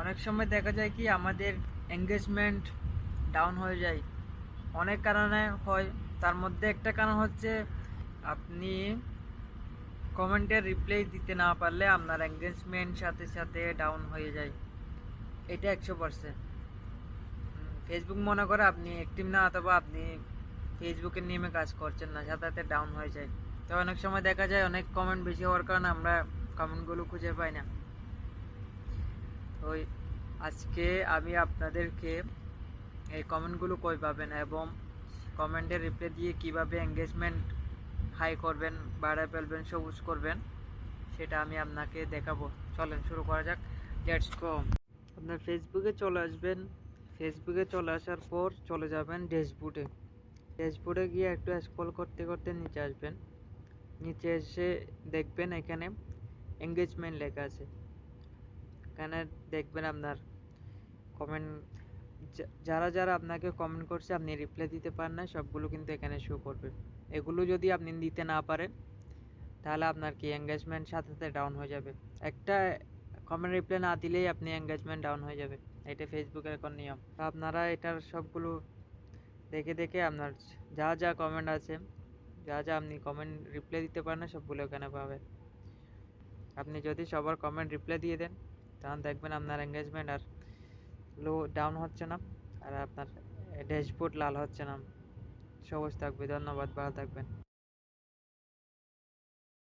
অনেক সময় দেখা যায় কি আমাদের এঙ্গেজমেন্ট ডাউন হয়ে যায়। অনেক কারণে হয়। তার মধ্যে একটা কারণ হচ্ছে আপনি কমেন্টের রিপ্লাই দিতে না পারলে আপনার এঙ্গেজমেন্ট সাথে সাথে ডাউন হয়ে যায়। এটা একশো পার্সেন্ট ফেসবুক মনে করে আপনি অ্যাক্টিভ না অথবা আপনি ফেসবুকের নিয়মে কাজ করছেন না, সাথে সাথে ডাউন হয়ে যায়। তো অনেক সময় দেখা যায় অনেক কমেন্ট বেশি হওয়ার কারণে আমরা কমেন্টগুলো খুঁজে পাই না। ওই আজকে আমি আপনাদেরকে এই কমেন্টগুলো কই পাবেন এবং কমেন্টের রিপ্লাই দিয়ে কীভাবে এঙ্গেজমেন্ট হাই করবেন, বাড়ায় ফেলবেন, সবুজ করবেন, সেটা আমি আপনাকে দেখাবো। চলেন শুরু করা যাক। লেটস গো আপনার ফেসবুকে চলে আসবেন। ফেসবুকে চলে আসার পর চলে যাবেন ড্যাশবোর্ডে ড্যাশবোর্ডে গিয়ে একটু স্ক্রল করতে করতে নিচে আসবেন। নিচে এসে দেখবেন এখানে এঙ্গেজমেন্ট লেখা আছে। এখানে দেখবেন আপনার কমেন্ট যারা যারা আপনাকে কমেন্ট করছে, আপনি রিপ্লাই দিতে পারেন না সবগুলো কিন্তু এখানে শো করবে। এগুলো যদি আপনি দিতে না পারেন, তাহলে আপনার কি এঙ্গেজমেন্ট সাথে সাথে ডাউন হয়ে যাবে। একটা কমেন্ট রিপ্লাই না দিলেই আপনি এঙ্গেজমেন্ট ডাউন হয়ে যাবে। এটা ফেসবুকের এখন নিয়ম। তো আপনারা এটার সবগুলো দেখে দেখে আপনার যা যা কমেন্ট আছে, যা যা আপনি কমেন্ট রিপ্লাই দিতে পারেন না সবগুলো এখানে পাবেন। আপনি যদি সবার কমেন্ট রিপ্লাই দিয়ে দেন তখন দেখবেন আপনার এঙ্গেজমেন্ট আর লো ডাউন হচ্ছে না, আর আপনার ড্যাশবোর্ড লাল হচ্ছে না। সবুজ থাকবে, ধন্যবাদ, ভালো থাকবেন।